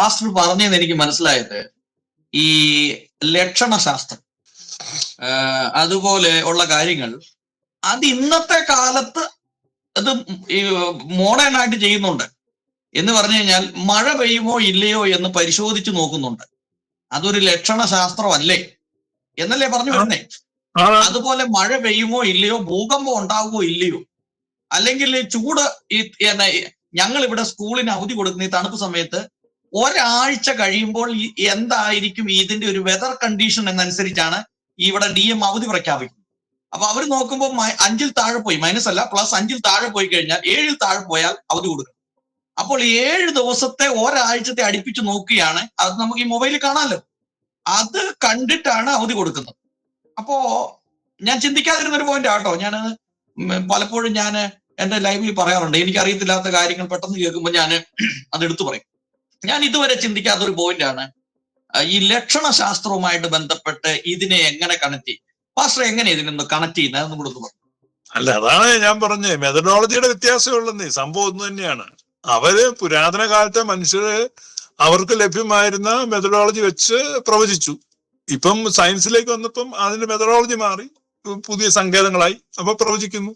Pastor പറഞ്ഞതെന്ന് എനിക്ക് മനസ്സിലായത് ഈ ലക്ഷണശാസ്ത്രം. അതുപോലെ ഉള്ള കാര്യങ്ങൾ. അത് ഇന്നത്തെ കാലത്ത് അത് ഈ മോഡേൺ ആയിട്ട് ചെയ്യുന്നുണ്ട്. എന്ന് പറഞ്ഞു കഴിഞ്ഞാൽ മഴ പെയ്യുമോ ഇല്ലയോ എന്ന് പരിശോധിച്ച് നോക്കുന്നുണ്ട്. അതൊരു ലക്ഷണശാസ്ത്രമല്ലേ? എന്നല്ലേ പറഞ്ഞു വരുന്നേ? അതുപോലെ മഴ പെയ്യുമോ ഇല്ലയോ ഭൂകമ്പം ഉണ്ടാവുമോ ഇല്ലയോ അല്ലെങ്കിൽ ചൂട് ഈ ഞങ്ങൾ ഇവിടെ സ്കൂളിന് അവധി കൊടുക്കുന്ന ഈ തണുപ്പ് സമയത്ത് ഒരാഴ്ച കഴിയുമ്പോൾ എന്തായിരിക്കും ഇതിന്റെ ഒരു വെതർ കണ്ടീഷൻ എന്നനുസരിച്ചാണ് ഇവിടെ ഡി എം അവധി പ്രഖ്യാപിക്കുന്നത്. അപ്പൊ അവർ നോക്കുമ്പോൾ അഞ്ചിൽ താഴെ പോയി മൈനസ് അല്ല പ്ലസ് അഞ്ചിൽ താഴെ പോയി കഴിഞ്ഞാൽ ഏഴിൽ താഴെ പോയാൽ അവധി കൊടുക്കും അപ്പോൾ ഏഴ് ദിവസത്തെ ഒരാഴ്ചത്തെ അടുപ്പിച്ച് നോക്കുകയാണ് അത് നമുക്ക് ഈ മൊബൈലിൽ കാണാമല്ലോ. അത് കണ്ടിട്ടാണ് അവധി കൊടുക്കുന്നത്. അപ്പോ ഞാൻ ചിന്തിക്കാതിരുന്ന ഒരു പോയിന്റ് ആട്ടോ ഞാൻ പലപ്പോഴും ഞാൻ എന്റെ ലൈവിൽ പറയാറുണ്ട് എനിക്ക് അറിയത്തില്ലാത്ത കാര്യങ്ങൾ പെട്ടെന്ന് കേൾക്കുമ്പോൾ ഞാൻ അത് എടുത്തു പറയും. ഞാൻ ഇതുവരെ ചിന്തിക്കാത്ത ഒരു പോയിന്റാണ് ഈ ലക്ഷണശാസ്ത്രവുമായിട്ട് ബന്ധപ്പെട്ട് ഇതിനെ എങ്ങനെ കണക്ട് ചെയ്യും? പാസ്റ്റർ എങ്ങനെ ഇതിനൊന്ന് കണക്ട് ചെയ്യുന്നത് അതൊന്നും കൂടെ ഒന്ന് പറ. അല്ല അതാണ് ഞാൻ പറഞ്ഞത്. മെത്തഡോളജിയുടെ വ്യത്യാസമുള്ളന്നേ സംഭവം ഒന്നു തന്നെയാണ്. അവർ പുരാതന കാലത്തെ മനുഷ്യര് അവർക്ക് ലഭ്യമായിരുന്ന മെത്തഡോളജി വെച്ച് പ്രവചിച്ചു. ഇപ്പം സയൻസിലേക്ക് വന്നപ്പം അതിന്റെ മെത്തഡോളജി മാറി. പുതിയ സങ്കേതങ്ങളായി. അപ്പൊ പ്രവചിക്കുന്നു.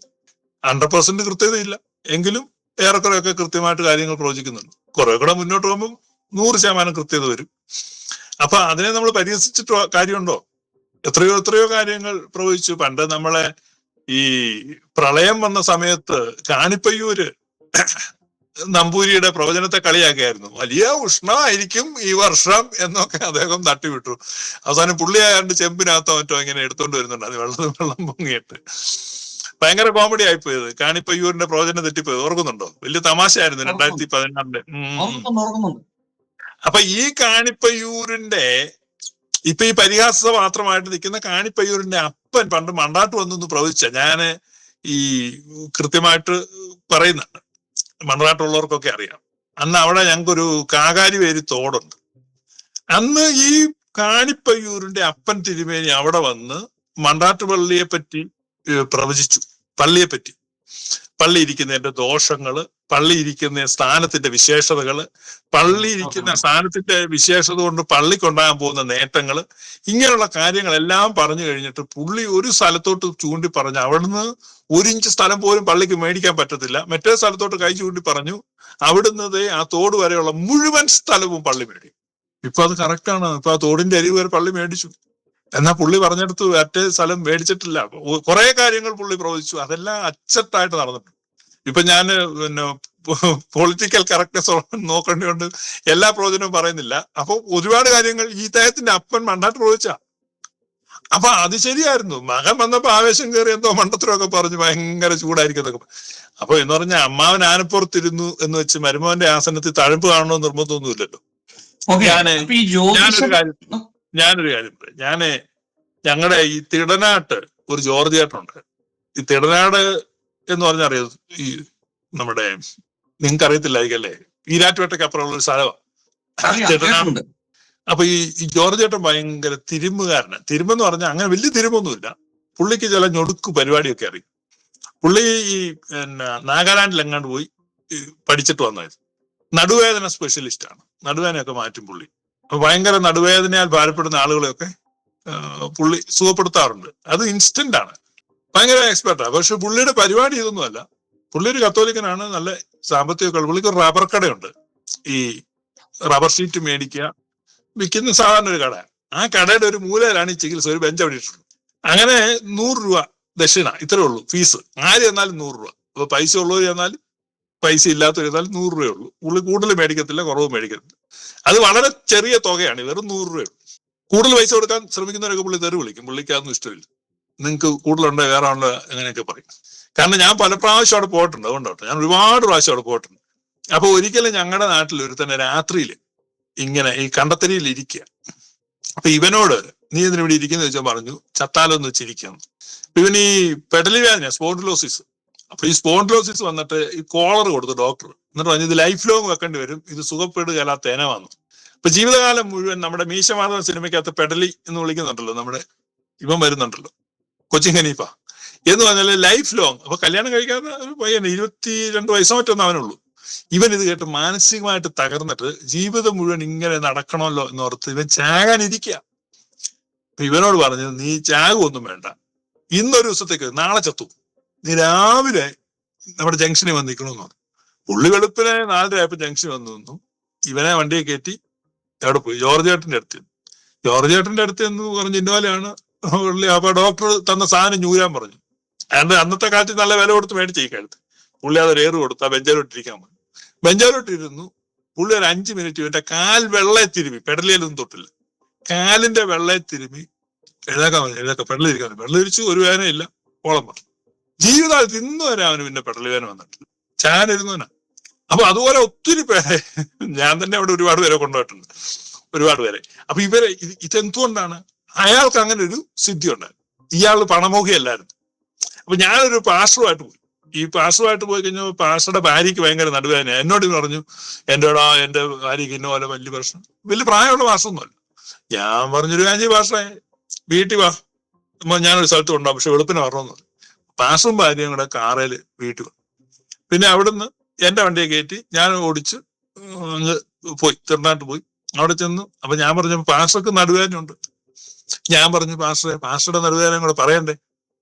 ഹൺഡ്രഡ് പെർസെന്റ് കൃത്യതയില്ല. എങ്കിലും ഏറെക്കുറെയൊക്കെ കൃത്യമായിട്ട് കാര്യങ്ങൾ പ്രവചിക്കുന്നുണ്ട്. കുറെ കൂടെ മുന്നോട്ട് പോകുമ്പോൾ നൂറ് ശതമാനം കൃത്യത വരും. അപ്പൊ അതിനെ നമ്മൾ പരിഹസിച്ചിട്ട് കാര്യമുണ്ടോ? എത്രയോ എത്രയോ കാര്യങ്ങൾ പ്രവചിച്ചു പണ്ട് നമ്മളെ ഈ പ്രളയം വന്ന സമയത്ത് കാണിപ്പയ്യൂര് നമ്പൂരിയുടെ പ്രവചനത്തെ കളിയാക്കിയായിരുന്നു. വലിയ ഉഷ്ണമായിരിക്കും ഈ വർഷം എന്നൊക്കെ അദ്ദേഹം തട്ടിവിട്ടു അവസാനം പുള്ളിയായാണ്ട് ചെമ്പിനകത്തോ മറ്റോ ഇങ്ങനെ എടുത്തോണ്ട് വരുന്നുണ്ട്. അത് വെള്ളം വെള്ളം പൊങ്ങിയിട്ട്. ഭയങ്കര കോമഡി ആയിപ്പോയത് കാണിപ്പയ്യൂരിന്റെ പ്രവചനം തെറ്റിപ്പോയത്. ഓർക്കുന്നുണ്ടോ? വലിയ തമാശയായിരുന്നു രണ്ടായിരത്തി പതിനാറിന്റെ അപ്പൊ ഈ കാണിപ്പയ്യൂരിന്റെ ഇപ്പൊ ഈ പരിഹാസ മാത്രമായിട്ട് നിൽക്കുന്ന കാണിപ്പയ്യൂരിന്റെ അപ്പൻ പണ്ട് മണ്ടാട്ട് വന്നു പ്രവചിച്ച ഞാൻ ഈ കൃത്യമായിട്ട് പറയുന്നുണ്ട്. മണ്ടാട്ടുള്ളവർക്കൊക്കെ അറിയാം. അന്ന് അവിടെ ഞങ്ങൾക്കൊരു കാകാരി പേര് തോടുണ്ട്. അന്ന് ഈ കാണിപ്പയ്യൂരിന്റെ അപ്പൻ തിരുമേനി അവിടെ വന്ന് മണ്ടാട്ടുപള്ളിയെ പറ്റി പ്രവചിച്ചു. പള്ളിയെ പറ്റി പള്ളി ഇരിക്കുന്നതിന്റെ ദോഷങ്ങൾ പള്ളി ഇരിക്കുന്ന സ്ഥാനത്തിന്റെ വിശേഷതകൾ പള്ളി ഇരിക്കുന്ന സ്ഥാനത്തിന്റെ വിശേഷത കൊണ്ട് പള്ളിക്കുണ്ടാകാൻ പോകുന്ന നേട്ടങ്ങൾ ഇങ്ങനെയുള്ള കാര്യങ്ങളെല്ലാം പറഞ്ഞു കഴിഞ്ഞിട്ട് പുള്ളി ഒരു സ്ഥലത്തോട്ട് ചൂണ്ടി പറഞ്ഞു. അവിടുന്ന് ഒരു ഇഞ്ച് സ്ഥലം പോലും പള്ളിക്ക് മേടിക്കാൻ പറ്റത്തില്ല. മറ്റേ സ്ഥലത്തോട്ട് കൈ ചൂണ്ടി പറഞ്ഞു. അവിടുന്ന് ആ തോട് വരെയുള്ള മുഴുവൻ സ്ഥലവും പള്ളി മേടി. ഇപ്പൊ അത് കറക്റ്റാണ് ആണ്. ഇപ്പൊ ആ തോടിന്റെ അരിവ് വരെ പള്ളി മേടിച്ചു. എന്നാ പുള്ളി പറഞ്ഞെടുത്ത് മറ്റേ സ്ഥലം മേടിച്ചിട്ടില്ല. കുറെ കാര്യങ്ങൾ പുള്ളി പ്രവചിച്ചു. അതെല്ലാം അച്ചട്ടായിട്ട് നടന്നിട്ടുണ്ട്. ഇപ്പൊ ഞാൻ പിന്നെ പൊളിറ്റിക്കൽ കറക്റ്റ്നെസ് നോക്കേണ്ടതുകൊണ്ട് എല്ലാ പ്രവചനവും പറയുന്നില്ല. അപ്പൊ ഒരുപാട് കാര്യങ്ങൾ ഈ ഇദ്ദേഹത്തിന്റെ അപ്പൻ മണ്ടാട്ട് പ്രവചിച്ച. അപ്പൊ അത് ശരിയായിരുന്നു. മകൻ വന്നപ്പോ ആവേശം കയറി എന്തോ മണ്ടത്തരമൊക്കെ പറഞ്ഞു ഭയങ്കര ചൂടായിരിക്കും എന്നൊക്കെ പറഞ്ഞു. അപ്പൊ എന്ന് പറഞ്ഞാൽ അമ്മാവൻ ആനപ്പുറത്തിരുന്നു എന്ന് വെച്ച് മരുമോന്റെ ആസനത്തിൽ തഴമ്പ് കാണണമെന്ന് നിർബന്ധമൊന്നുമില്ലല്ലോ. ഞാൻ ഞാനൊരു കാര്യം ഞാനൊരു കാര്യം പറയാം. ഞാൻ ഞങ്ങളുടെ ഈ തിടനാട്ട് ഒരു ജോർജ് ചേട്ടനുണ്ട്. ഈ തിടനാട് എന്ന് പറഞ്ഞാൽ അറിയാം? ഈ നമ്മുടെ നിങ്ങൾക്ക് അറിയത്തില്ലായിരിക്കും അല്ലേ ഈരാറ്റുപേട്ടയ്ക്ക് അപ്പുറമുള്ള ഒരു സ്ഥലമാണ് തിടനാട്. അപ്പൊ ഈ ജോർജ് ചേട്ടൻ ഭയങ്കര തിരുമ്പുകാരന് തിരുമ്പെന്ന് പറഞ്ഞാൽ അങ്ങനെ വലിയ തിരുമ്പൊന്നുമില്ല പുള്ളിക്ക് ചില ഞൊടുക്ക് പരിപാടിയൊക്കെ അറിയും. പുള്ളി ഈ പിന്നെ നാഗാലാൻഡിൽ എങ്ങാണ്ട് പോയി പഠിച്ചിട്ട് വന്നത് നടുവേദന സ്പെഷ്യലിസ്റ്റ് ആണ്. നടുവേദനയൊക്കെ മാറ്റും പുള്ളി. ഭയങ്കര നടുവേദനയാൽ ഭാരപ്പെടുന്ന ആളുകളെയൊക്കെ പുള്ളി സുഖപ്പെടുത്താറുണ്ട്. അത് ഇൻസ്റ്റന്റ് ആണ്. ഭയങ്കര എക്സ്പെർട്ടാണ് പക്ഷെ പുള്ളിയുടെ പരിപാടി ഇതൊന്നുമല്ല. പുള്ളി ഒരു കത്തോലിക്കനാണ് നല്ല സാമ്പത്തിക. പുള്ളിക്ക് റബ്ബർ കടയുണ്ട്. ഈ റബ്ബർ ഷീറ്റ് മേടിക്കുക. വിൽക്കുന്ന സാധാരണ ഒരു കട ആ കടയുടെ ഒരു മൂലയിലാണ് ഈ ചികിത്സ ഒരു ബെഞ്ച് അവിടെ അങ്ങനെ നൂറ് രൂപ ദക്ഷിണ ഇത്രേ ഉള്ളൂ ഫീസ് ആര് ചെന്നാലും നൂറ് രൂപ. അപ്പൊ പൈസ ഉള്ളവർ ചെന്നാലും പൈസ ഇല്ലാത്തവർ ചെന്നാലും നൂറ് രൂപയേ ഉള്ളൂ. പുള്ളി കൂടുതൽ മേടിക്കത്തില്ല കുറവ് മേടിക്കത്തില്ല. അത് വളരെ ചെറിയ തുകയാണ് വെറും നൂറ് രൂപ കൂടുതൽ പൈസ കൊടുക്കാൻ ശ്രമിക്കുന്നവരൊക്കെ പുള്ളി തെറി വിളിക്കും പുള്ളിക്ക് അതൊന്നും ഇഷ്ടമില്ല. നിങ്ങൾക്ക് കൂടുതലുണ്ടോ വേറെ ഉണ്ടോ അങ്ങനെയൊക്കെ പറയും. കാരണം ഞാൻ പല പ്രാവശ്യം അവിടെ പോയിട്ടുണ്ട് അതുകൊണ്ടോട്ടെ. ഞാൻ ഒരുപാട് പ്രാവശ്യം അവിടെ പോയിട്ടുണ്ട്. അപ്പൊ ഒരിക്കലും ഞങ്ങളുടെ നാട്ടിൽ ഒരു തന്നെ രാത്രിയിൽ ഇങ്ങനെ ഈ കണ്ടത്തരിയിൽ ഇരിക്കുക. അപ്പൊ ഇവനോട് നീ എന്തിനു ഇവിടെ ഇരിക്കുന്ന? ചോദിച്ചാൽ പറഞ്ഞു ചത്താലൊന്ന് വെച്ചിരിക്കുന്നു അപ്പൊ ഇവൻ ഈ പെഡലി വേദന സ്പോണ്ടിലോസിസ്. അപ്പൊ ഈ സ്പോണ്ടിലോസിസ് വന്നിട്ട് ഈ കോളർ കൊടുത്തു ഡോക്ടർ എന്നിട്ട് പറഞ്ഞു ഇത് ലൈഫ് ലോങ് വെക്കേണ്ടി വരും. ഇത് സുഖപ്പെടുകയല്ല വന്നു ഇപ്പൊ ജീവിതകാലം മുഴുവൻ നമ്മുടെ മീശമാധവൻ സിനിമയ്ക്കകത്ത് പെടലി എന്ന് വിളിക്കുന്നുണ്ടല്ലോ നമ്മുടെ ഇവൻ വരുന്നുണ്ടല്ലോ കൊച്ചിൻ ഖനീഫ എന്ന് പറഞ്ഞാൽ ലൈഫ് ലോങ് അപ്പൊ കല്യാണം കഴിക്കാത്ത ഒരു പയ്യൻ ഇരുപത്തി രണ്ട് വയസ്സോ മറ്റൊന്നും അവനുള്ളൂ. ഇവൻ ഇത് കേട്ട് മാനസികമായിട്ട് തകർന്നിട്ട് ജീവിതം മുഴുവൻ ഇങ്ങനെ നടക്കണമല്ലോ എന്ന് ഓർത്ത് ഇവൻ ചാകാനിരിക്കുക ഇവനോട് പറഞ്ഞു നീ ചാകൊന്നും വേണ്ട. ഇന്നൊരു ദിവസത്തേക്ക് നാളെ ചത്തു. നീ രാവിലെ നമ്മുടെ ജംഗ്ഷനിൽ വന്ന് നിൽക്കണമെന്ന് പറഞ്ഞു പുള്ളി വെളുപ്പിനെ നാലര ആയപ്പോ ജംഗ്ഷൻ വന്നു നിന്നു. ഇവനെ വണ്ടിയെ കയറ്റി അവിടെ പോയി. ജോർജ് ചേട്ടന്റെ അടുത്ത്. ജോർജ് ചേട്ടന്റെ അടുത്ത് എന്ന് പറഞ്ഞ് ഇന്നോലെയാണ് പുള്ളി അപ്പൊ ഡോക്ടർ തന്ന സാധനം ഞൂരാൻ പറഞ്ഞു. അയാളുടെ അന്നത്തെ കാലത്ത് നല്ല വില കൊടുത്ത് മേടിച്ച് ഈ കഴുത്ത്. പുള്ളി അത് ഏറ് കൊടുത്ത് ആ ബെഞ്ചാലോട്ടിരിക്കാൻ പറഞ്ഞു. ബെഞ്ചാലോട്ടിരുന്നു. പുള്ളി ഒരു അഞ്ച് മിനിറ്റ് ഇവന്റെ കാൽ വെള്ളയെ തിരുമി. പെടലിയിലൊന്നും തൊട്ടില്ല. കാലിന്റെ വെള്ളയെ തിരുമി. എഴുതാക്കാൻ പറഞ്ഞു. എഴുതാക്കാൻ പെടലിരിക്കാൻ തിരിച്ചു ഒരു വേദനയില്ല ഓളം പറഞ്ഞു. ജീവിതകാലത്ത് ഇന്ന് വരെ അവന് പിന്നെ പെടൽ വേദന വന്നിട്ടില്ല. ചാനിരുന്നവനാ അപ്പൊ അതുപോലെ ഒത്തിരി പേരെ ഞാൻ തന്നെ അവിടെ ഒരുപാട് പേരെ കൊണ്ടുപോയിട്ടുണ്ട്. ഒരുപാട് പേരെ. അപ്പൊ ഇവരെ ഇത് ഇതെന്തുകൊണ്ടാണ്? അയാൾക്ക് അങ്ങനെ ഒരു സിദ്ധി ഉണ്ടായിരുന്നു. ഇയാൾ പണമോഹിയല്ലായിരുന്നു. അപ്പൊ ഞാനൊരു പാസ്റ്ററുമായിട്ട് പോയി. ഈ പാസ്റ്ററുമായിട്ട് പോയി കഴിഞ്ഞാൽ പാസ്റ്ററുടെ ഭാര്യയ്ക്ക് ഭയങ്കര നടുവേദന. എന്നോട് പറഞ്ഞു എന്റെ എന്റെ ഭാര്യയ്ക്ക് ഇന്ന പോലെ വലിയ പ്രശ്നം. വലിയ പ്രായമുള്ള പാസ്റ്ററൊന്നുമല്ല. ഞാൻ പറഞ്ഞൊരു കാഞ്ചി പാസ്റ്ററെ. വീട്ടിൽ വാ. ഞാനൊരു സ്ഥലത്ത് കൊണ്ടുപോകാം പക്ഷെ വെളുപ്പിന് വരണമെന്ന് പാസ്റ്ററും ഭാര്യയും കൂടെ കാറിൽ വീട്ടിൽ പിന്നെ അവിടുന്ന് എന്റെ വണ്ടിയെ കയറ്റി ഞാൻ ഓടിച്ച് അങ്ങ് പോയി തിരുനാട്ട് പോയി. അവിടെ ചെന്നു. അപ്പൊ ഞാൻ പറഞ്ഞു പാസ്റ്റർക്ക് നടുവേദനയുണ്ട്. ഞാൻ പറഞ്ഞു പാസ്റ്ററെ പാസ്റ്ററുടെ നടുവേദന കൂടെ പറയണ്ടേ?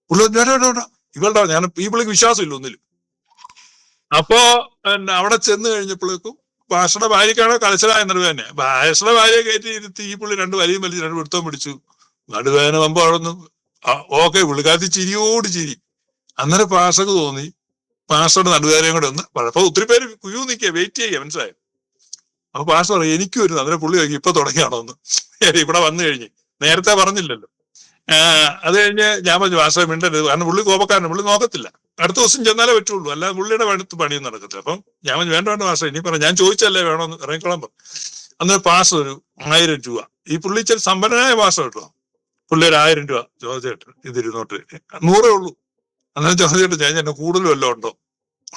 പുള്ളി പറഞ്ഞു, "വേണ്ട, വേണ്ട, വേണ്ട. ഇവളുടെ ഞാൻ ഈ പുള്ളിക്ക് വിശ്വാസമില്ല ഒന്നിലും. അപ്പോ അവിടെ ചെന്ന് കഴിഞ്ഞപ്പോഴേക്കും പാസ്റ്ററുടെ ഭാര്യക്കാണ് കലശലായ നടുവേദന പാസ്റ്ററുടെ ഭാര്യയെ കയറ്റി ഇരുത്തി ഈ പുള്ളി രണ്ട് വലിയും വലിയ രണ്ട് പിടുത്തം പിടിച്ചു. നടുവേദന വമ്പോ അവിടെ നിന്ന് ഓക്കെ പുള്ളിക്കാരത്തി ചിരിയോട് ചിരി. അന്നേരം പാഷക്ക് തോന്നി. പാഷയുടെ നടുകാരെയും കൂടെ ഒന്ന് അപ്പൊ ഒത്തിരി പേര് ക്യൂ നിൽക്കുക വെയിറ്റ് ചെയ്യുക മനസ്സിലായോ? അപ്പൊ പാഷ പറയും എനിക്കും ഒരു അന്നേരം പുള്ളി ചോദിക്കും ഇപ്പൊ തുടങ്ങിയാണോ ഒന്ന് ഇവിടെ വന്നു കഴിഞ്ഞ്. നേരത്തെ പറഞ്ഞില്ലല്ലോ. അത് കഴിഞ്ഞ് ഞാൻ പറഞ്ഞു പാസ്റ്റർ മിണ്ടരുത്. കാരണം പുള്ളി കോപക്കാരൻ പുള്ളി നോക്കത്തില്ല. അടുത്ത ദിവസം ചെന്നാലേ പറ്റുള്ളൂ. അല്ലാതെ പുള്ളിയുടെ പണിത്ത് പണിയും നടക്കത്തില്ല. അപ്പം ഞാൻ പറഞ്ഞു വേണ്ട വേണ്ട പാസ്റ്റർ ഇനി പറഞ്ഞു ഞാൻ ചോദിച്ചല്ലേ വേണോന്ന് ഇറങ്ങിക്കോളാൻ പറഞ്ഞു. അന്നേരം പാസ് ഒരു ആയിരം രൂപ. ഈ പുള്ളി ഇച്ചിരി സമ്പന്നനായ പാസ് കേട്ടോ. പുള്ളി ഒരു ആയിരം രൂപ ചോദിച്ചിട്ട് ഇത് ഇരുന്നോട്ട്. നൂറേ ഉള്ളൂ. അന്നേരം ചോദിച്ചിട്ട് ഞാൻ എന്നെ കൂടുതൽ വല്ലതും ഉണ്ടോ?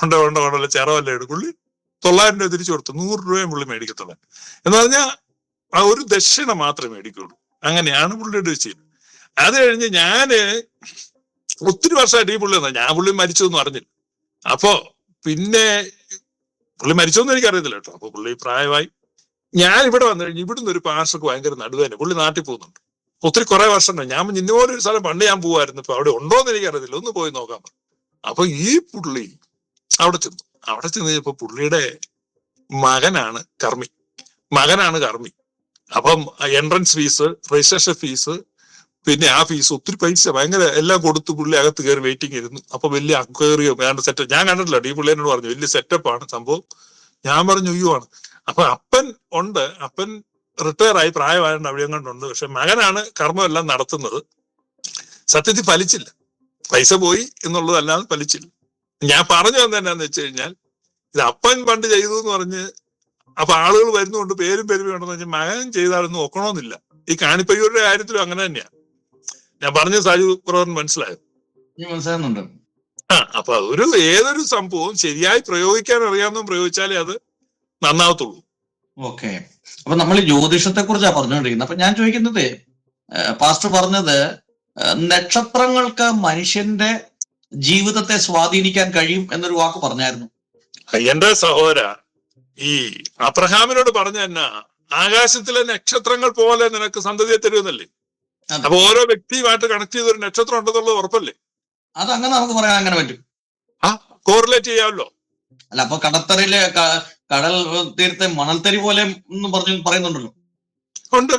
ഉണ്ടോ ഉണ്ടോ ഉണ്ടല്ലോ ചേറ വല്ല എടുക്കും. പുള്ളി തൊള്ളായിരം രൂപ തിരിച്ചു കൊടുത്തു. നൂറ് രൂപയും പുള്ളി മേടിക്കത്തുള്ളൂ. എന്ന് പറഞ്ഞാൽ ആ ഒരു ദക്ഷിണ മാത്രമേ മേടിക്കുള്ളൂ. അങ്ങനെയാണ് പുള്ളിയുടെ വിഷയം അത് കഴിഞ്ഞ് ഞാൻ ഒത്തിരി വർഷമായിട്ട് ഈ പുള്ളി ഞാൻ പുള്ളി എന്ന് അറിഞ്ഞില്ല. അപ്പോ പിന്നെ പുള്ളി മരിച്ചോന്നും എനിക്കറിയത്തില്ല കേട്ടോ. അപ്പൊ പുള്ളി പ്രായമായി. ഞാൻ ഇവിടെ വന്നു കഴിഞ്ഞ് ഇവിടുന്ന് ഒരു പാർസക്ക് ഭയങ്കര നടുവേന പുള്ളി നാട്ടിൽ പോകുന്നുണ്ട്. ഒത്തിരി കുറെ വർഷം. ഞാൻ ഇന്നുപോലെ ഒരു സ്ഥലം പണ്ട് ഞാൻ പോവായിരുന്നു. ഇപ്പൊ അവിടെ ഉണ്ടോന്ന് എനിക്കറിയത്തില്ല. ഒന്ന് പോയി നോക്കാൻ അപ്പൊ ഈ പുള്ളി അവിടെ ചെന്നു. അവിടെ ചെന്ന് കഴിഞ്ഞപ്പോ പുള്ളിയുടെ മകനാണ് കർമ്മി. മകനാണ് കർമ്മി. അപ്പം എൻട്രൻസ് ഫീസ് രജിസ്ട്രേഷൻ ഫീസ് പിന്നെ ആ ഫീസ് ഒത്തിരി പൈസ ഭയങ്കര എല്ലാം കൊടുത്ത് പുള്ളി അകത്ത് കയറി വെയിറ്റിംഗ് ഇരുന്നു. അപ്പൊ വലിയ അക്വേറിയം വേണ്ട സെറ്റപ്പ് ഞാൻ കണ്ടിട്ടില്ല ഈ പുള്ളി എന്നോട് പറഞ്ഞു. വലിയ സെറ്റപ്പാണ് സംഭവം. ഞാൻ പറഞ്ഞു അയ്യോ ആണ്. അപ്പൊ അപ്പൻ ഉണ്ട്. അപ്പൻ റിട്ടയർ ആയി പ്രായമായിട്ട് അവിടെ കണ്ടുണ്ട്. പക്ഷെ മകനാണ് കർമ്മമെല്ലാം നടത്തുന്നത്. സത്യത്തിൽ ഫലിച്ചില്ല. പൈസ പോയി എന്നുള്ളതല്ലാതെ ഫലിച്ചില്ല. ഞാൻ പറഞ്ഞു തന്നെ എന്നാന്ന് വെച്ച് കഴിഞ്ഞാൽ ഇത് അപ്പൻ പണ്ട് ചെയ്തു എന്ന് പറഞ്ഞ് അപ്പൊ ആളുകൾ വരുന്നുണ്ട് പേരും പേരും ഉണ്ടെന്ന് വെച്ചാൽ മകൻ ചെയ്താലൊന്നും ഒക്കണമെന്നില്ല ഈ കാണിപ്പയ്യൂരുടെ കാര്യത്തിലും അങ്ങനെ തന്നെയാണ് ഞാൻ പറഞ്ഞ സാജു പ്രവർത്തൻ മനസ്സിലായോ? ഇനി മനസ്സിലാകുന്നുണ്ട് ആ അപ്പൊ ഒരു ഏതൊരു സംഭവവും ശരിയായി പ്രയോഗിക്കാൻ അറിയാവുന്ന പ്രയോഗിച്ചാലേ അത് നന്നാവത്തുള്ളൂ. ഓക്കെ അപ്പൊ നമ്മൾ ജ്യോതിഷത്തെ കുറിച്ചാണ് പറഞ്ഞുകൊണ്ടിരിക്കുന്നത് അപ്പൊ ഞാൻ ചോദിക്കുന്നത് പാസ്റ്റർ പറഞ്ഞത് നക്ഷത്രങ്ങൾക്ക് മനുഷ്യന്റെ ജീവിതത്തെ സ്വാധീനിക്കാൻ കഴിയും എന്നൊരു വാക്ക് പറഞ്ഞായിരുന്നു. എന്റെ സഹോദര ഈ അബ്രഹാമിനോട് പറഞ്ഞ എന്നാ ആകാശത്തിലെ നക്ഷത്രങ്ങൾ പോലെ നിനക്ക് സന്തതിയെ തരുമെന്നല്ലേ. അപ്പൊ ഓരോ വ്യക്തിയുമായിട്ട് കണക്ട് ചെയ്ത ഒരു നക്ഷത്രം ഉണ്ടെന്നുള്ളത് ഉറപ്പല്ലേ? അത് അങ്ങനെ നമുക്ക് പറയാൻ അങ്ങനെ പറ്റും. ആ കോറിലേറ്റ് ചെയ്യാമല്ലോ. അല്ല അപ്പൊ കടത്തറയിലെ ക- കടൽ തീരത്തെ മണൽത്തരി പോലെ എന്ന് പറഞ്ഞു പറയുന്നുണ്ടല്ലോ. ഉണ്ട്.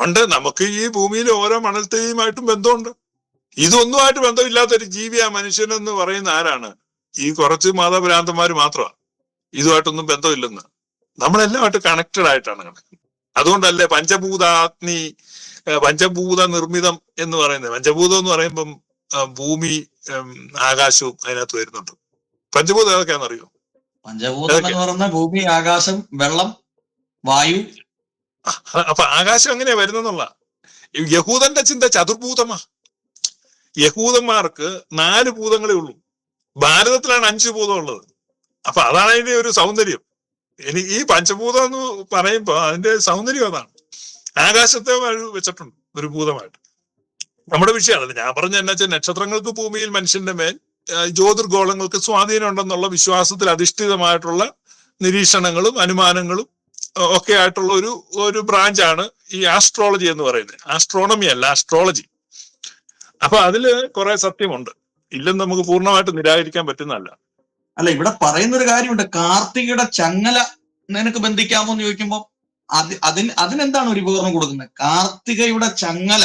ഉണ്ട്. നമുക്ക് ഈ ഭൂമിയിൽ ഓരോ മണൽത്തരിയുമായിട്ടും ബന്ധമുണ്ട്. ഇതൊന്നുമായിട്ട് ബന്ധമില്ലാത്ത ഒരു ജീവിയാ മനുഷ്യനെന്ന് പറയുന്ന ആരാണ്? ഈ കുറച്ച് മാതാഭ്രാന്തന്മാർ മാത്രമാണ്. ഇതുമായിട്ടൊന്നും ബന്ധമില്ലെന്ന്. നമ്മളെല്ലാമായിട്ട് കണക്റ്റഡ് ആയിട്ടാണ് അതുകൊണ്ടല്ലേ പഞ്ചഭൂതാഗ്നി പഞ്ചഭൂത നിർമ്മിതം എന്ന് പറയുന്നത്. പഞ്ചഭൂതം എന്ന് പറയുമ്പം ഭൂമി ആകാശവും അതിനകത്ത് വരുന്നുണ്ട്. പഞ്ചഭൂതം ഏതൊക്കെയാണെന്നറിയോ? പഞ്ചഭൂതം എന്ന് പറയുന്ന ഭൂമി ആകാശം വെള്ളം വായു. അപ്പൊ ആകാശം എങ്ങനെയാ വരുന്നെന്നുള്ള? യഹൂദന്റെ ചിന്ത ചതുർഭൂതമാ. യഹൂദന്മാർക്ക് നാല് ഭൂതങ്ങളേ ഉള്ളൂ. ഭാരതത്തിലാണ് അഞ്ച് ഭൂതം ഉള്ളത്. അപ്പൊ അതാണ് അതിന്റെ ഒരു സൗന്ദര്യം. ഇനി ഈ പഞ്ചഭൂതം എന്ന് പറയുമ്പോ അതിന്റെ സൗന്ദര്യം അതാണ്. ആകാശത്തെ വഴി വെച്ചിട്ടുണ്ട് ഒരു ഭൂതമായിട്ട്. നമ്മുടെ വിഷയമാണ് ഞാൻ പറഞ്ഞ എന്നാ വെച്ചാൽ നക്ഷത്രങ്ങൾക്ക് ഭൂമിയിൽ മനുഷ്യന്റെ മേൽ ജ്യോതിർഗോളങ്ങൾക്ക് സ്വാധീനം ഉണ്ടെന്നുള്ള വിശ്വാസത്തിൽ അധിഷ്ഠിതമായിട്ടുള്ള നിരീക്ഷണങ്ങളും അനുമാനങ്ങളും ഒക്കെ ആയിട്ടുള്ള ഒരു ഒരു ബ്രാഞ്ചാണ് ഈ ആസ്ട്രോളജി എന്ന് പറയുന്നത്. ആസ്ട്രോണമി അല്ല ആസ്ട്രോളജി. അപ്പൊ അതിൽ കുറെ സത്യമുണ്ട്. ഇല്ലെന്ന് നമുക്ക് പൂർണമായിട്ട് നിരാകരിക്കാൻ പറ്റുന്നതല്ല. അല്ല ഇവിടെ പറയുന്ന ഒരു കാര്യമുണ്ട്. കാർത്തികയുടെ ചങ്ങല നിനക്ക് ബന്ധിക്കാമോ എന്ന് ചോദിക്കുമ്പോ അത് അതിന് അതിനെന്താണ് ഒരു വിവരണം കൊടുക്കുന്നത്? കാർത്തികയുടെ ചങ്ങല.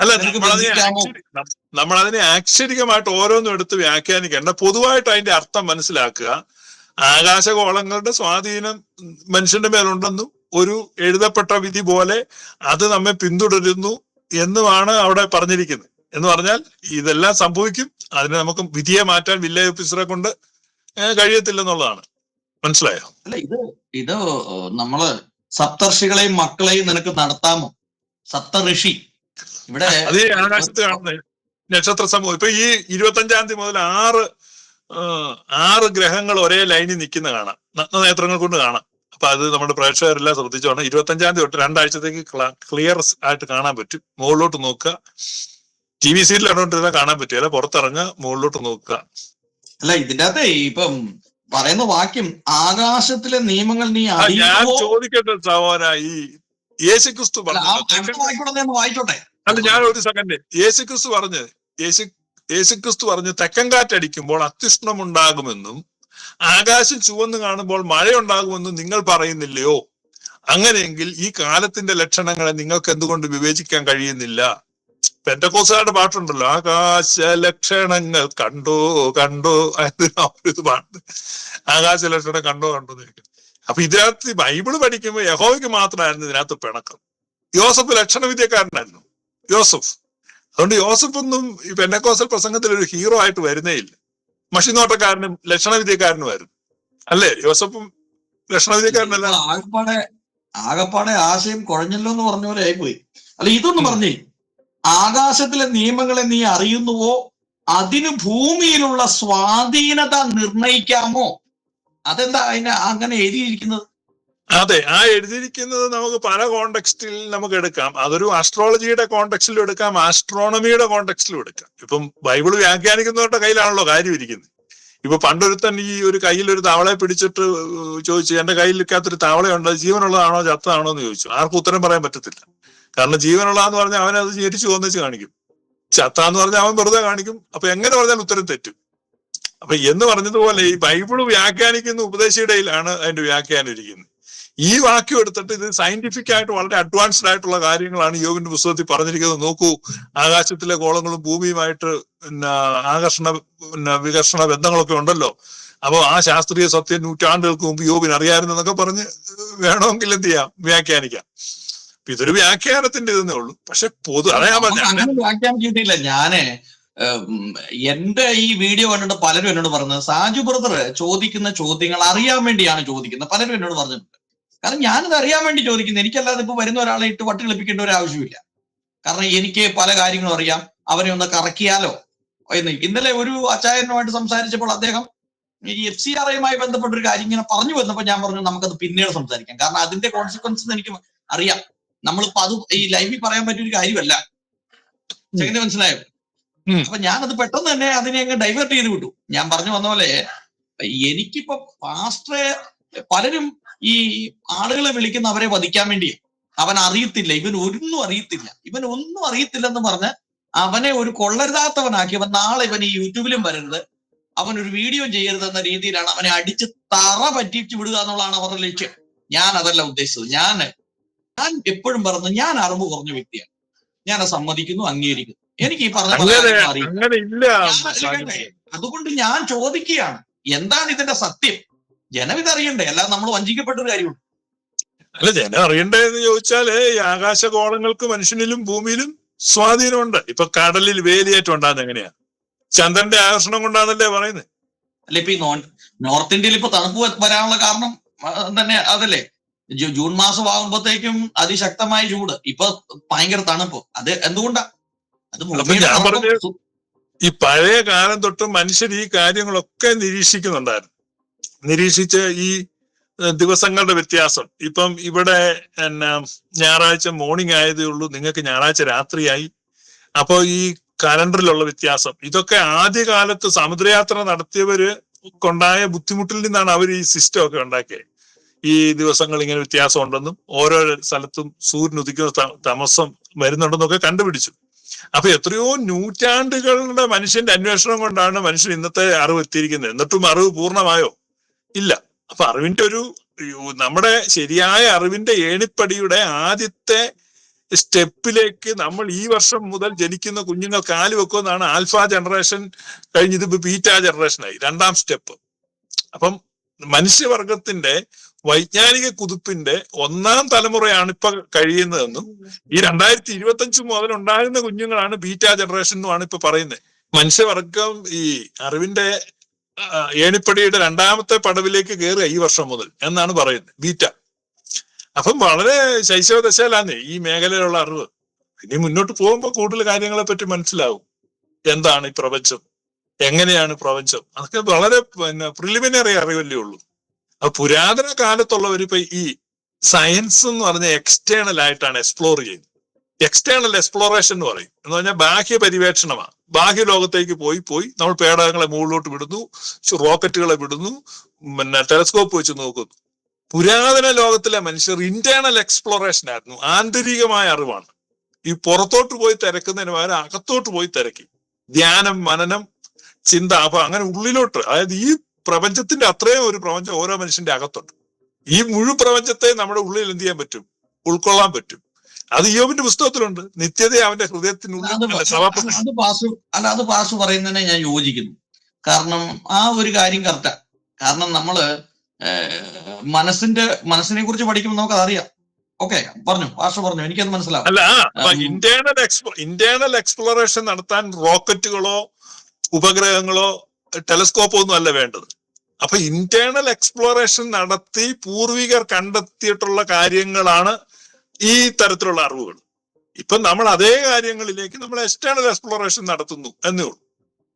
അല്ല നിനക്ക് നമ്മളതിനെ ബന്ധിക്കാമോ? ആക്ഷരി- നം- ആക്ഷരികമായിട്ട് ഓരോന്നും എടുത്ത് വ്യാഖ്യാനിക്കേണ്ട പൊതുവായിട്ട് അതിന്റെ അർത്ഥം മനസ്സിലാക്കുക. ആകാശഗോളങ്ങളുടെ സ്വാധീനം മനുഷ്യന്റെ മേലുണ്ടെന്നും ഒരു എഴുതപ്പെട്ട വിധി പോലെ അത് നമ്മെ പിന്തുടരുന്നു എന്നുമാണ് അവിടെ പറഞ്ഞിരിക്കുന്നത്. എന്ന് പറഞ്ഞാൽ ഇതെല്ലാം സംഭവിക്കും. അതിനെ നമുക്ക് വിധിയെ മാറ്റാൻ വില്ലേജ് ഓഫീസറെ കൊണ്ട് കഴിയത്തില്ലെന്നുള്ളതാണ്. മനസ്സിലായോ? അല്ല ഇത് ഇത് നമ്മൾ സപ്തർഷികളെയും മക്കളെയും നിനക്ക് നടത്താമോ? സപ്തഋഷി. ഇവിടെ അത് ആകാശത്ത് കാണുന്ന നക്ഷത്ര സമൂഹം ഇപ്പൊ ഈ ഇരുപത്തഞ്ചാം തീയതി മുതൽ ആറ് ആറ് ഗ്രഹങ്ങൾ ഒരേ ലൈനിൽ നിൽക്കുന്ന കാണാം. നഗ്നനേത്രങ്ങൾ കൊണ്ട് കാണാം. അപ്പൊ അത് നമ്മുടെ പ്രേക്ഷകരെല്ലാം ശ്രദ്ധിച്ചോണം. ഇരുപത്തഞ്ചാം തീയതി തൊട്ട് രണ്ടാഴ്ചത്തേക്ക് ക്ലിയർ ആയിട്ട് കാണാൻ പറ്റും. മുകളിലോട്ട് നോക്കുക. ടി വി സീരിയൽ കണ്ടോണ്ടിരുന്നാൽ കാണാൻ പറ്റില്ല പുറത്തിറങ്ങുക മുകളിലോട്ട് നോക്കുക. അല്ല ഇതിന്റെ അകത്തെ ഇപ്പം പറയുന്ന വാക്യം ആകാശത്തിലെ നിയമങ്ങൾ നീ ഞാൻ ചോദിക്കട്ടെ സഹോദര ഈ യേശുക്രിസ്തു പറഞ്ഞു. വായിച്ചോട്ടെ? അല്ല ഞാൻ ഒരു സെക്കൻഡ് യേശുക്രിസ്തു പറഞ്ഞ് യേശു യേശുക്രിസ്തു പറഞ്ഞ് തെക്കൻ കാറ്റടിക്കുമ്പോൾ അത്യുഷ്ണം ഉണ്ടാകുമെന്നും ആകാശം ചുവന്ന് കാണുമ്പോൾ മഴയുണ്ടാകുമെന്നും നിങ്ങൾ പറയുന്നില്ലയോ? അങ്ങനെയെങ്കിൽ ഈ കാലത്തിന്റെ ലക്ഷണങ്ങളെ നിങ്ങൾക്ക് എന്തുകൊണ്ട് വിവേചിക്കാൻ കഴിയുന്നില്ല? പെന്റക്കോസുകാരുടെ പാട്ടുണ്ടല്ലോ ആകാശ ലക്ഷണങ്ങൾ കണ്ടോ കണ്ടോ ഇത് പാട്ട് ആകാശ ലക്ഷണം കണ്ടോ കണ്ടോ എന്ന്. അപ്പൊ ഇതിനകത്ത് ബൈബിൾ പഠിക്കുമ്പോൾ യഹോവയ്ക്ക് മാത്രമായിരുന്നു ഇതിനകത്ത് പിണക്കം. യോസഫ് ലക്ഷണവിദ്യക്കാരനായിരുന്നു. യോസഫ്. അതുകൊണ്ട് യോസഫ് ഒന്നും ഈ പെന്നക്കോസൽ പ്രസംഗത്തിൽ ഒരു ഹീറോ ആയിട്ട് വരുന്നേ ഇല്ല. മഷിനോട്ടക്കാരനും ലക്ഷണവിദ്യക്കാരനുമായിരുന്നു. അല്ലേ? യോസഫും ലക്ഷണവിദ്യക്കാരനല്ല. ആകപ്പാടെ ആകപ്പാടെ ആശയം കുഴഞ്ഞല്ലോ എന്ന് പറഞ്ഞ പോലെ ആയിപ്പോയി. അല്ല ഇതൊന്ന്. പറഞ്ഞേ. ആകാശത്തിലെ നിയമങ്ങളെ നീ അറിയുന്നുവോ? അതിന് ഭൂമിയിലുള്ള സ്വാധീനത നിർണയിക്കാമോ? അതെന്താ അതിനെ അങ്ങനെ എഴുതിയിരിക്കുന്നത്? അതെ ആ എഴുതിയിരിക്കുന്നത് നമുക്ക് പല കോണ്ടെക്സ്റ്റിൽ നമുക്ക് എടുക്കാം. അതൊരു ആസ്ട്രോളജിയുടെ കോണ്ടെക്സ്റ്റിലും എടുക്കാം ആസ്ട്രോണമിയുടെ കോണ്ടെക്സ്റ്റിലും എടുക്കാം. ഇപ്പം ബൈബിൾ വ്യാഖ്യാനിക്കുന്നവരുടെ കയ്യിലാണല്ലോ കാര്യം ഇരിക്കുന്നത് ഇപ്പൊ പണ്ടൊരുത്തൻ ഈ ഒരു കയ്യിൽ ഒരു തവളയെ പിടിച്ചിട്ട് ചോദിച്ചു എന്റെ കയ്യിലിരിക്കാത്തൊരു തവളയുണ്ട് ജീവനുള്ളതാണോ ചത്തതാണോ എന്ന് ചോദിച്ചു. ആർക്കും ഉത്തരം പറയാൻ പറ്റത്തില്ല. കാരണം ജീവനുള്ളതെന്ന് പറഞ്ഞാൽ അവനത് ഞെരിച്ചു കൊന്നിച്ച് കാണിക്കും. ചത്താന്ന് പറഞ്ഞാൽ അവൻ വെറുതെ കാണിക്കും. അപ്പൊ എങ്ങനെ പറഞ്ഞാൽ ഉത്തരം തെറ്റും. അപ്പൊ എന്ന് പറഞ്ഞതുപോലെ ഈ ബൈബിൾ വ്യാഖ്യാനിക്കുന്ന ഉപദേശിയുടെയിലാണ് അതിന്റെ വ്യാഖ്യാനം ഇരിക്കുന്നത്. ഈ വാക്യം എടുത്തിട്ട് ഇത് സയന്റിഫിക് ആയിട്ട് വളരെ അഡ്വാൻസ്ഡ് ആയിട്ടുള്ള കാര്യങ്ങളാണ് യോഗിന്റെ പുസ്തകത്തിൽ പറഞ്ഞിരിക്കുന്നത്. നോക്കൂ ആകാശത്തിലെ ഗോളങ്ങളും ഭൂമിയുമായിട്ട് പിന്നെ ആകർഷണ പിന്നെ വികർഷണ ബന്ധങ്ങളൊക്കെ ഉണ്ടല്ലോ. അപ്പൊ ആ ശാസ്ത്രീയ സത്യം നൂറ്റാണ്ടുകൾക്ക് മുമ്പ് യോബിന് അറിയാമായിരുന്നെന്നൊക്കെ പറഞ്ഞ് വേണമെങ്കിൽ എന്ത് ചെയ്യാം? വ്യാഖ്യാനിക്കാം. ഇതൊരു വ്യാഖ്യാനത്തിന്റെ ഇതെന്നേ ഉള്ളൂ. പക്ഷെ പൊതു അതാ ഞാൻ പറഞ്ഞു. വ്യാഖ്യാനിച്ചിട്ടില്ല. ഞാൻ എന്റെ ഈ വീഡിയോ കണ്ടിട്ട് പലരും എന്നോട് പറഞ്ഞത് സാജു ബ്രദർ ചോദിക്കുന്ന ചോദ്യങ്ങൾ അറിയാൻ വേണ്ടിയാണ് ചോദിക്കുന്നത്. പലരും എന്നോട് പറഞ്ഞിട്ടുണ്ട്. കാരണം ഞാനിത് അറിയാൻ വേണ്ടി ചോദിക്കുന്നത് എനിക്കല്ലാതെ ഇപ്പൊ വരുന്ന ഒരാളെ ഇട്ട് വട്ടി കളിപ്പിക്കേണ്ട ഒരു ആവശ്യമില്ല. കാരണം എനിക്ക് പല കാര്യങ്ങളും അറിയാം. അവരെ ഒന്ന് കറക്കിയാലോ എന്ന്. ഇന്നലെ ഒരു അച്ചായനുമായിട്ട് സംസാരിച്ചപ്പോൾ അദ്ദേഹം ഈ എഫ് സി ആർ ഐയുമായി ബന്ധപ്പെട്ട ഒരു കാര്യം ഇങ്ങനെ പറഞ്ഞു വന്നപ്പോൾ ഞാൻ പറഞ്ഞു നമുക്കത് പിന്നീട് സംസാരിക്കാം. കാരണം അതിന്റെ കോൺസിക്വൻസ് എനിക്ക് അറിയാം. നമ്മളിപ്പോ അത് ഈ ലൈവിൽ പറയാൻ പറ്റിയ ഒരു കാര്യമല്ല ചെങ്ങനെ മനസ്സിലായോ. അപ്പൊ ഞാനത് പെട്ടെന്ന് തന്നെ അതിനെ അങ്ങ് ഡൈവേർട്ട് ചെയ്ത് വിട്ടു. ഞാൻ പറഞ്ഞു വന്ന പോലെ എനിക്കിപ്പോ പാസ്റ്ററെ പലരും ഈ ആളുകളെ വിളിക്കുന്ന അവരെ വധിക്കാൻ വേണ്ടി അവൻ അറിയത്തില്ല ഇവൻ ഒന്നും അറിയത്തില്ല. ഇവൻ ഒന്നും അറിയത്തില്ലെന്ന് പറഞ്ഞ് അവനെ ഒരു കൊള്ളരുതാത്തവനാക്കി അവൻ നാളെ ഇവൻ ഈ യൂട്യൂബിലും വരരുത്. അവൻ ഒരു വീഡിയോ ചെയ്യരുത് എന്ന രീതിയിലാണ് അവനെ അടിച്ച് തറ പറ്റിച്ച് വിടുക എന്നുള്ളതാണ് അവരുടെ ലക്ഷ്യം. ഞാൻ അതല്ല ഉദ്ദേശിച്ചത്. ഞാൻ ഞാൻ എപ്പോഴും പറഞ്ഞു ഞാൻ അറിവ് കുറഞ്ഞ വ്യക്തിയാണ്. ഞാൻ സമ്മതിക്കുന്നു അംഗീകരിക്കുന്നു. എനിക്ക് ഈ പറഞ്ഞ. അതുകൊണ്ട് ഞാൻ ചോദിക്കുകയാണ് എന്താണ് ഇതിന്റെ സത്യം? ജനം ഇതറിയണ്ടേ? അല്ലാതെ നമ്മൾ വഞ്ചിക്കപ്പെട്ട ഒരു കാര്യമുണ്ട്. അല്ല ജനം അറിയണ്ടേ എന്ന് ചോദിച്ചാൽ ഈ ആകാശഗോളങ്ങൾക്ക് മനുഷ്യനിലും ഭൂമിയിലും സ്വാധീനമുണ്ട്. ഇപ്പൊ കടലിൽ വേലിയേറ്റം ഉണ്ടാകുന്നത് എങ്ങനെയാ? ചന്ദ്രന്റെ ആകർഷണം കൊണ്ടാണല്ലേ പറയുന്നത് അല്ല ഇപ്പൊ ഈ നോർത്ത് ഇന്ത്യയിൽ ഇപ്പൊ തണുപ്പ് വരാനുള്ള കാരണം തന്നെ അതല്ലേ? ജൂൺ മാസം ആകുമ്പോഴത്തേക്കും അതിശക്തമായ ചൂട്. ഇപ്പൊ ഭയങ്കര തണുപ്പ്. അത് എന്തുകൊണ്ടാ? ഞാൻ ഈ പഴയ കാലം തൊട്ട് മനുഷ്യർ ഈ കാര്യങ്ങളൊക്കെ നിരീക്ഷിക്കുന്നുണ്ടായിരുന്നു. നിരീക്ഷിച്ച് ഈ ദിവസങ്ങളുടെ വ്യത്യാസം. ഇപ്പം ഇവിടെ എന്നാ ഞായറാഴ്ച മോർണിംഗ് ആയതേ ഉള്ളൂ. നിങ്ങൾക്ക് ഞായറാഴ്ച രാത്രിയായി. അപ്പോ ഈ കലണ്ടറിലുള്ള വ്യത്യാസം. ഇതൊക്കെ ആദ്യകാലത്ത് സമുദ്രയാത്ര നടത്തിയവര് കൊണ്ടായ ബുദ്ധിമുട്ടിൽ നിന്നാണ് അവർ ഈ സിസ്റ്റം ഒക്കെ ഉണ്ടാക്കിയത് ഈ ദിവസങ്ങൾ ഇങ്ങനെ വ്യത്യാസം ഉണ്ടെന്നും ഓരോ സ്ഥലത്തും സൂര്യൻ ഉദിക്കുന്ന തമസം താമസം വരുന്നുണ്ടെന്നൊക്കെ കണ്ടുപിടിച്ചു. അപ്പൊ എത്രയോ നൂറ്റാണ്ടുകളുടെ മനുഷ്യന്റെ അന്വേഷണം കൊണ്ടാണ് മനുഷ്യൻ ഇന്നത്തെ അറിവ് എത്തിയിരിക്കുന്നത്. എന്നിട്ടും അറിവ് പൂർണമായോ? ഇല്ല. അപ്പൊ അറിവിന്റെ ഒരു നമ്മുടെ ശരിയായ അറിവിന്റെ ഏണിപ്പടിയുടെ ആദ്യത്തെ സ്റ്റെപ്പിലേക്ക് നമ്മൾ ഈ വർഷം മുതൽ ജനിക്കുന്ന കുഞ്ഞുങ്ങൾ കാൽ വെക്കുമെന്നാണ് ആൽഫ ജനറേഷൻ കഴിഞ്ഞത് ഇപ്പൊ ബീറ്റ ജനറേഷനായി. രണ്ടാം സ്റ്റെപ്പ്. അപ്പം മനുഷ്യവർഗത്തിന്റെ വൈജ്ഞാനിക കുതിപ്പിന്റെ ഒന്നാം തലമുറയാണ് ഇപ്പൊ കഴിയുന്നതെന്നും ഈ രണ്ടായിരത്തി ഇരുപത്തി അഞ്ച് മുതൽ ഉണ്ടാകുന്ന കുഞ്ഞുങ്ങളാണ് ബീറ്റ ജനറേഷൻ എന്നുമാണ് ഇപ്പൊ പറയുന്നത്. മനുഷ്യവർഗം ഈ അറിവിന്റെ ഏണിപ്പടിയുടെ രണ്ടാമത്തെ പടവിലേക്ക് കയറുക ഈ വർഷം മുതൽ എന്നാണ് പറയുന്നത് ബീറ്റ. അപ്പം വളരെ ശൈശവദശയിലാണ് ഈ മേഖലയിലുള്ള അറിവ്. ഇനി മുന്നോട്ട് പോകുമ്പോൾ കൂടുതൽ കാര്യങ്ങളെ പറ്റി മനസ്സിലാവും. എന്താണ് ഈ പ്രപഞ്ചം? എങ്ങനെയാണ് പ്രപഞ്ചം? അതൊക്കെ വളരെ പിന്നെ പ്രിലിമിനറി അറിവല്ലേ ഉള്ളൂ. അപ്പൊ പുരാതന കാലത്തുള്ളവർ ഇപ്പൊ ഈ സയൻസ് എന്ന് പറഞ്ഞ എക്സ്റ്റേണൽ ആയിട്ടാണ് എക്സ്പ്ലോർ ചെയ്യുന്നത്. എക്സ്റ്റേണൽ എക്സ്പ്ലോറേഷൻ എന്ന് പറയും. എന്ന് പറഞ്ഞാൽ ബാഹ്യ പര്യവേക്ഷണമാണ്. ബാഹ്യ ലോകത്തേക്ക് പോയി പോയി നമ്മൾ പേടകങ്ങളെ മുകളിലോട്ട് വിടുന്നു റോക്കറ്റുകളെ വിടുന്നു പിന്നെ ടെലസ്കോപ്പ് വെച്ച് നോക്കുന്നു. പുരാതന ലോകത്തിലെ മനുഷ്യർ ഇന്റേണൽ എക്സ്പ്ലോറേഷൻ ആയിരുന്നു. ആന്തരികമായ അറിവാണ്. ഈ പുറത്തോട്ട് പോയി തിരക്കുന്നതിന് പകരം അകത്തോട്ട് പോയി തിരക്കി. ധ്യാനം മനനം ചിന്ത അപ്പൊ അങ്ങനെ ഉള്ളിലോട്ട്. അതായത് ഈ പ്രപഞ്ചത്തിന്റെ അത്രയും ഒരു പ്രപഞ്ചം ഓരോ മനുഷ്യന്റെ അകത്തുണ്ട്. ഈ മുഴു പ്രപഞ്ചത്തെ നമ്മുടെ ഉള്ളിൽ എന്ത് ചെയ്യാൻ പറ്റും? ഉൾക്കൊള്ളാൻ പറ്റും. അത് യോബിന്റെ പുസ്തകത്തിലുണ്ട്. നിത്യത അവന്റെ ഹൃദയത്തിനുള്ളിൽ അത് പാസു അല്ല അത് പാസു പറയുന്നതിനെ ഞാൻ യോജിക്കുന്നു. കാരണം ആ ഒരു കാര്യം കറക്റ്റാ കാരണം നമ്മൾ മനസ്സിന്റെ മനസ്സിനെ കുറിച്ച് പഠിക്കുമ്പോൾ നമുക്ക് അറിയാം ഓക്കെ പറഞ്ഞു. പാഷ പറഞ്ഞു. എനിക്കത് മനസ്സിലാവും. അല്ല ഇന്റേണൽ ഇന്റേണൽ എക്സ്പ്ലോറേഷൻ നടത്താൻ റോക്കറ്റുകളോ ഉപഗ്രഹങ്ങളോ ടെലസ്കോപ്പോ ഒന്നും അല്ല വേണ്ടത്. അപ്പൊ ഇന്റേണൽ എക്സ്പ്ലോറേഷൻ നടത്തി പൂർവികർ കണ്ടെത്തിയിട്ടുള്ള കാര്യങ്ങളാണ് ഈ തരത്തിലുള്ള അറിവുകൾ. ഇപ്പൊ നമ്മൾ അതേ കാര്യങ്ങളിലേക്ക് നമ്മൾ എക്സ്റ്റേണൽ എക്സ്പ്ലോറേഷൻ നടത്തുന്നു എന്നേ ഉള്ളൂ.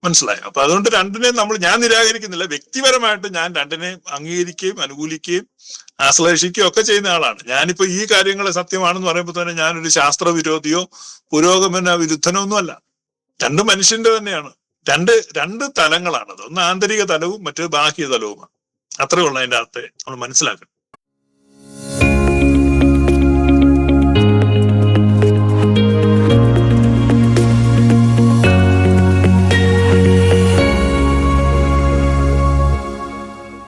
മനസ്സിലായോ? അപ്പൊ അതുകൊണ്ട് രണ്ടിനെയും നമ്മൾ ഞാൻ നിരാകരിക്കുന്നില്ല. വ്യക്തിപരമായിട്ട് ഞാൻ രണ്ടിനെയും അംഗീകരിക്കുകയും അനുകൂലിക്കുകയും ആശ്ലേഷിക്കുകയും ഒക്കെ ചെയ്യുന്ന ആളാണ്. ഞാനിപ്പോ ഈ കാര്യങ്ങളെ സത്യമാണെന്ന് പറയുമ്പോൾ തന്നെ ഞാനൊരു ശാസ്ത്ര വിരോധിയോ പുരോഗമന വിരുദ്ധനോ ഒന്നുമല്ല. രണ്ടും മനുഷ്യന്റെ തന്നെയാണ്. രണ്ട് രണ്ട് തലങ്ങളാണത് ഒന്ന് ആന്തരിക തലവും മറ്റേത് ബാഹ്യ തലവുമാണ്. അത്രേ ഉള്ളൂ അതിന്റെ അകത്തെ നമ്മൾ മനസ്സിലാക്കണം